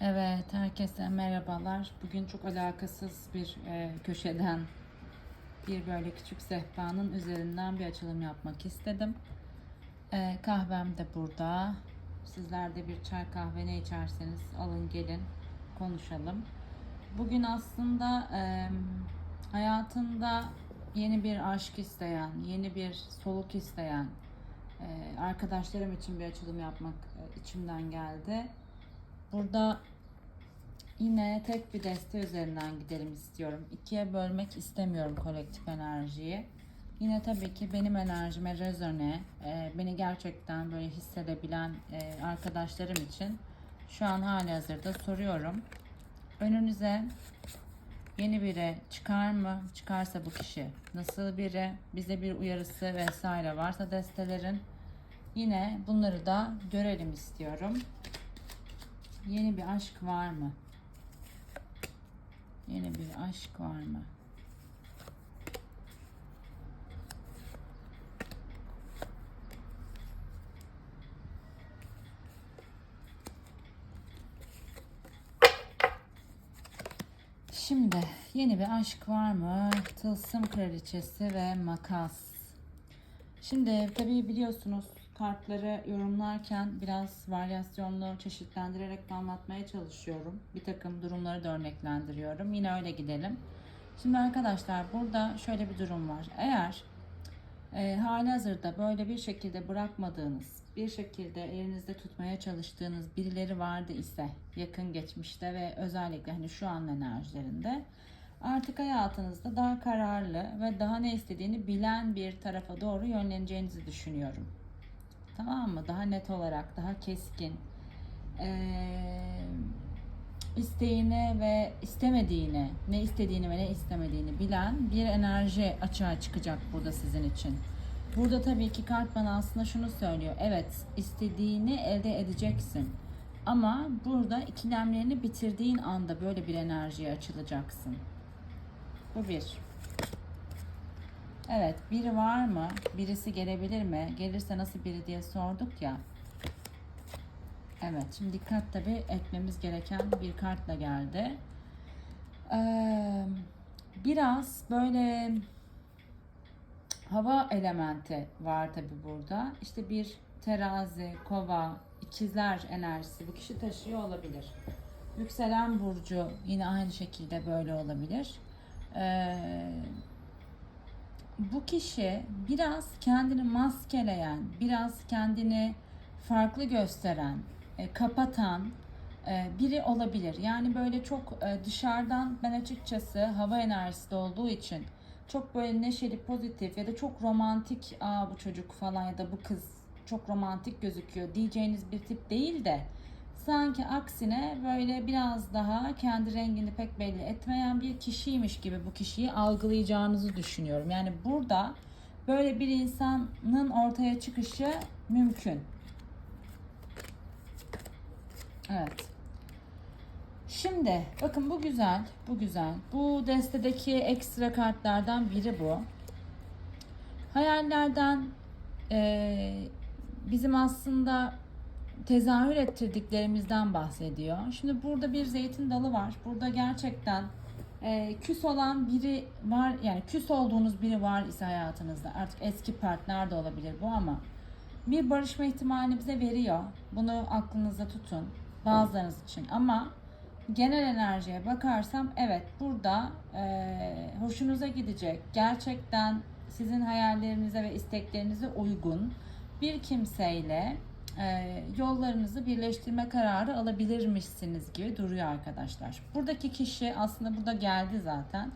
Evet, herkese merhabalar. Bugün çok alakasız bir e, köşeden bir böyle küçük sehpanın üzerinden bir açılım yapmak istedim. E, kahvem de burada. Sizler de bir çay kahve ne içerseniz alın gelin konuşalım. Bugün aslında e, hayatında yeni bir aşk isteyen, yeni bir soluk isteyen e, arkadaşlarım için bir açılım yapmak e, içimden geldi. Burada yine tek bir deste üzerinden gidelim istiyorum. İkiye bölmek istemiyorum kolektif enerjiyi. Yine tabii ki benim enerjime rezone, e, beni gerçekten böyle hissedebilen e, arkadaşlarım için şu an hali hazırda soruyorum. Önünüze yeni biri çıkar mı? Çıkarsa bu kişi nasıl biri? Bize bir uyarısı vesaire varsa destelerin yine bunları da görelim istiyorum. Yeni bir aşk var mı? Yeni bir aşk var mı? Şimdi yeni bir aşk var mı? Tılsım kraliçesi ve makas. Şimdi tabii biliyorsunuz kartları yorumlarken biraz varyasyonlu çeşitlendirerek anlatmaya çalışıyorum. Bir takım durumları da örneklendiriyorum. Yine öyle gidelim. Şimdi arkadaşlar burada şöyle bir durum var. Eğer e, hali hazırda böyle bir şekilde bırakmadığınız, bir şekilde elinizde tutmaya çalıştığınız birileri vardı ise yakın geçmişte ve özellikle hani şu an enerjilerinde artık hayatınızda daha kararlı ve daha ne istediğini bilen bir tarafa doğru yönleneceğinizi düşünüyorum. Tamam mı? Daha net olarak, daha keskin. Ee, isteğini ve istemediğini, ne istediğini ve ne istemediğini bilen bir enerji açığa çıkacak burada sizin için. Burada tabii ki kart bana aslında şunu söylüyor. Evet, istediğini elde edeceksin. Ama burada ikilemlerini bitirdiğin anda böyle bir enerjiye açılacaksın. Bu bir. Evet, biri var mı? Birisi gelebilir mi? Gelirse nasıl biri diye sorduk ya. Evet, şimdi dikkat tabi etmemiz gereken bir kartla geldi. Ee, biraz böyle hava elementi var tabi burada. İşte bir terazi, kova, ikizler enerjisi bu kişi taşıyor olabilir. Yükselen burcu yine aynı şekilde böyle olabilir. Ee, bu kişi biraz kendini maskeleyen, biraz kendini farklı gösteren, e, kapatan e, biri olabilir. Yani böyle çok e, dışarıdan ben açıkçası hava enerjisi olduğu için çok böyle neşeli, pozitif ya da çok romantik, aa bu çocuk falan ya da bu kız çok romantik gözüküyor diyeceğiniz bir tip değil de sanki aksine böyle biraz daha kendi rengini pek belli etmeyen bir kişiymiş gibi bu kişiyi algılayacağınızı düşünüyorum. Yani burada böyle bir insanın ortaya çıkışı mümkün. Evet. Şimdi bakın bu güzel, bu güzel. Bu destedeki ekstra kartlardan biri bu. Hayallerden e, bizim aslında tezahür ettirdiklerimizden bahsediyor. Şimdi burada bir zeytin dalı var. Burada gerçekten e, küs olan biri var. Yani küs olduğunuz biri var ise hayatınızda. Artık eski partner de olabilir bu ama bir barışma ihtimalini bize veriyor. Bunu aklınızda tutun bazılarınız için ama genel enerjiye bakarsam evet burada e, hoşunuza gidecek gerçekten sizin hayallerinize ve isteklerinize uygun bir kimseyle yollarınızı birleştirme kararı alabilirmişsiniz gibi duruyor arkadaşlar. Buradaki kişi aslında burada geldi zaten.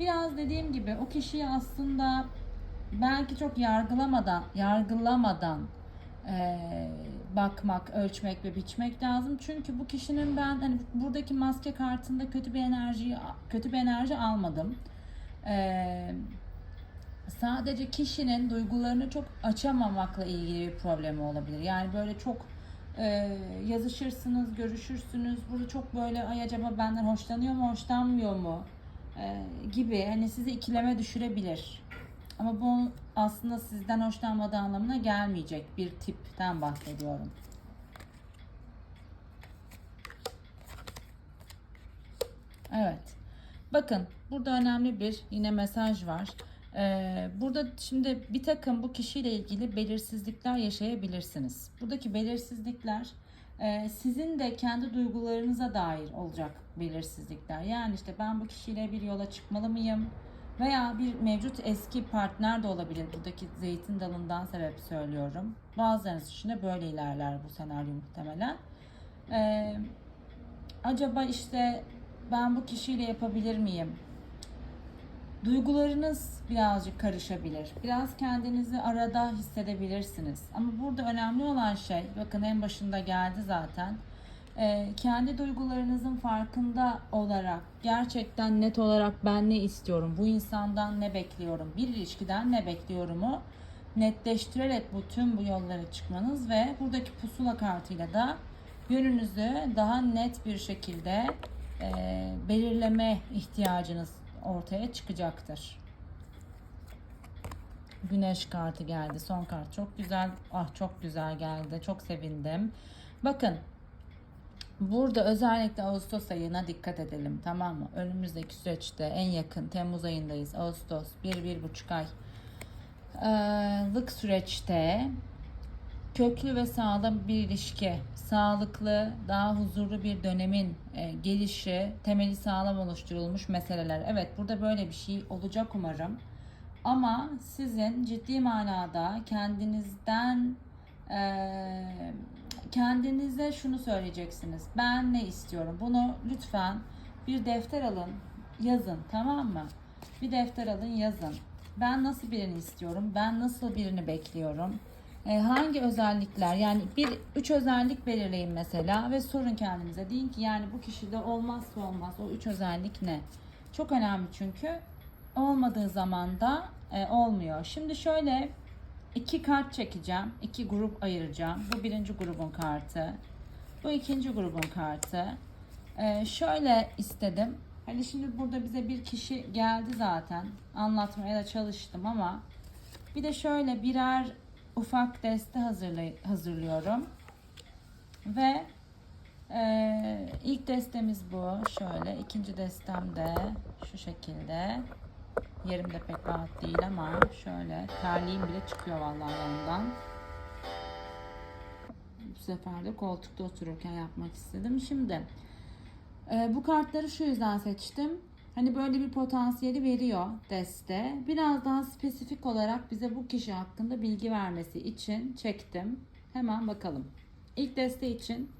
Biraz dediğim gibi o kişiyi aslında belki çok yargılamadan yargılamadan e, bakmak, ölçmek ve biçmek lazım. Çünkü bu kişinin ben hani buradaki maske kartında kötü bir enerji kötü bir enerji almadım. Eee sadece kişinin duygularını çok açamamakla ilgili bir problemi olabilir. Yani böyle çok e, yazışırsınız, görüşürsünüz. Burada çok böyle ay acaba benden hoşlanıyor mu, hoşlanmıyor mu e, gibi hani sizi ikileme düşürebilir. Ama bu aslında sizden hoşlanmadığı anlamına gelmeyecek bir tipten bahsediyorum. Evet. Bakın burada önemli bir yine mesaj var. Ee, burada şimdi bir takım bu kişiyle ilgili belirsizlikler yaşayabilirsiniz. Buradaki belirsizlikler e, sizin de kendi duygularınıza dair olacak belirsizlikler. Yani işte ben bu kişiyle bir yola çıkmalı mıyım? Veya bir mevcut eski partner de olabilir. Buradaki zeytin dalından sebep söylüyorum. Bazılarınız için de böyle ilerler bu senaryo muhtemelen. Ee, acaba işte ben bu kişiyle yapabilir miyim? Duygularınız birazcık karışabilir. Biraz kendinizi arada hissedebilirsiniz. Ama burada önemli olan şey, bakın en başında geldi zaten. Ee, kendi duygularınızın farkında olarak gerçekten net olarak ben ne istiyorum, bu insandan ne bekliyorum, bir ilişkiden ne bekliyorumu netleştirerek bu tüm bu yollara çıkmanız ve buradaki pusula kartıyla da yönünüzü daha net bir şekilde e, belirleme ihtiyacınız ortaya çıkacaktır. Güneş kartı geldi. Son kart çok güzel. Ah çok güzel geldi. Çok sevindim. Bakın Burada özellikle Ağustos ayına dikkat edelim tamam mı? Önümüzdeki süreçte en yakın Temmuz ayındayız. Ağustos bir, bir buçuk ay lık süreçte köklü ve sağlam bir ilişki, sağlıklı, daha huzurlu bir dönemin e, gelişi, temeli sağlam oluşturulmuş meseleler. Evet burada böyle bir şey olacak umarım. Ama sizin ciddi manada kendinizden e, kendinize şunu söyleyeceksiniz. Ben ne istiyorum? Bunu lütfen bir defter alın, yazın tamam mı? Bir defter alın, yazın. Ben nasıl birini istiyorum? Ben nasıl birini bekliyorum? E, hangi özellikler? Yani bir üç özellik belirleyin mesela ve sorun kendinize. Deyin ki yani bu kişide olmazsa olmaz o üç özellik ne? Çok önemli çünkü olmadığı zaman da e, olmuyor. Şimdi şöyle iki kart çekeceğim. iki grup ayıracağım. Bu birinci grubun kartı. Bu ikinci grubun kartı. Ee, şöyle istedim. Hani şimdi burada bize bir kişi geldi zaten. Anlatmaya da çalıştım ama bir de şöyle birer ufak deste hazırlıyorum. Ve e, ilk destemiz bu. Şöyle ikinci destem de şu şekilde. Yerim de pek rahat değil ama şöyle terliğim bile çıkıyor vallahi ondan. Bu sefer de koltukta otururken yapmak istedim. Şimdi e, bu kartları şu yüzden seçtim. Hani böyle bir potansiyeli veriyor deste. Biraz daha spesifik olarak bize bu kişi hakkında bilgi vermesi için çektim. Hemen bakalım. İlk deste için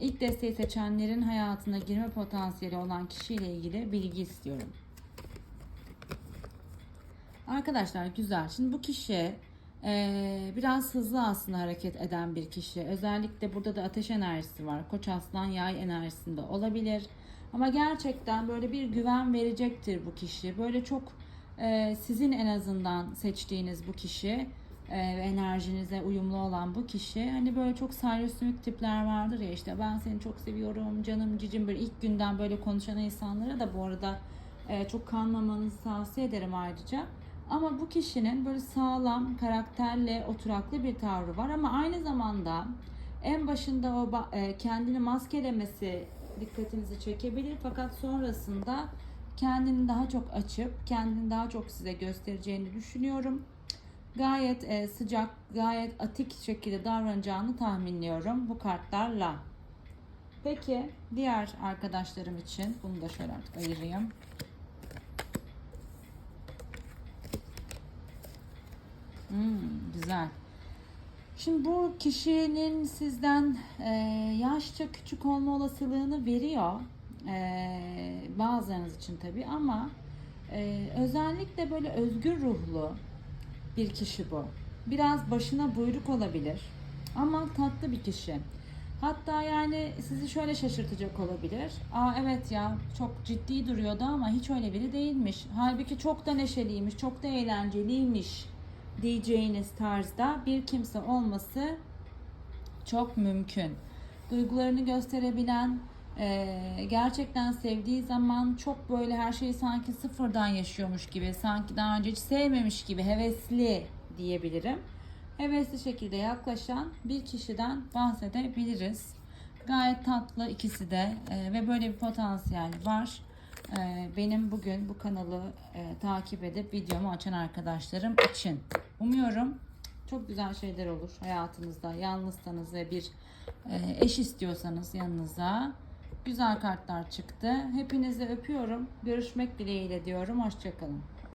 ilk desteği seçenlerin hayatına girme potansiyeli olan kişiyle ilgili bilgi istiyorum. Arkadaşlar güzel. Şimdi bu kişi e, biraz hızlı aslında hareket eden bir kişi. Özellikle burada da ateş enerjisi var. Koç aslan yay enerjisinde olabilir. Ama gerçekten böyle bir güven verecektir bu kişi. Böyle çok e, sizin en azından seçtiğiniz bu kişi e, enerjinize uyumlu olan bu kişi hani böyle çok saryosümük tipler vardır ya işte ben seni çok seviyorum canım cicim böyle ilk günden böyle konuşan insanlara da bu arada e, çok kanmamanızı tavsiye ederim ayrıca. Ama bu kişinin böyle sağlam, karakterli, oturaklı bir tavrı var ama aynı zamanda en başında o e, kendini maskelemesi dikkatinizi çekebilir fakat sonrasında kendini daha çok açıp kendini daha çok size göstereceğini düşünüyorum. Gayet e, sıcak, gayet atik şekilde davranacağını tahminliyorum bu kartlarla. Peki diğer arkadaşlarım için bunu da şöyle artık ayırayım. Hmm, güzel. Şimdi bu kişinin sizden e, yaşça küçük olma olasılığını veriyor. E, bazılarınız için tabii ama e, özellikle böyle özgür ruhlu bir kişi bu. Biraz başına buyruk olabilir ama tatlı bir kişi. Hatta yani sizi şöyle şaşırtacak olabilir. Aa evet ya çok ciddi duruyordu ama hiç öyle biri değilmiş. Halbuki çok da neşeliymiş, çok da eğlenceliymiş diyeceğiniz tarzda bir kimse olması çok mümkün. Duygularını gösterebilen, e, gerçekten sevdiği zaman çok böyle her şeyi sanki sıfırdan yaşıyormuş gibi, sanki daha önce hiç sevmemiş gibi hevesli diyebilirim. Hevesli şekilde yaklaşan bir kişiden bahsedebiliriz. Gayet tatlı ikisi de e, ve böyle bir potansiyel var. E, benim bugün bu kanalı e, takip edip videomu açan arkadaşlarım için. Umuyorum çok güzel şeyler olur hayatınızda. Yalnızsanız ve bir e, eş istiyorsanız yanınıza. Güzel kartlar çıktı. Hepinizi öpüyorum. Görüşmek dileğiyle diyorum. Hoşçakalın.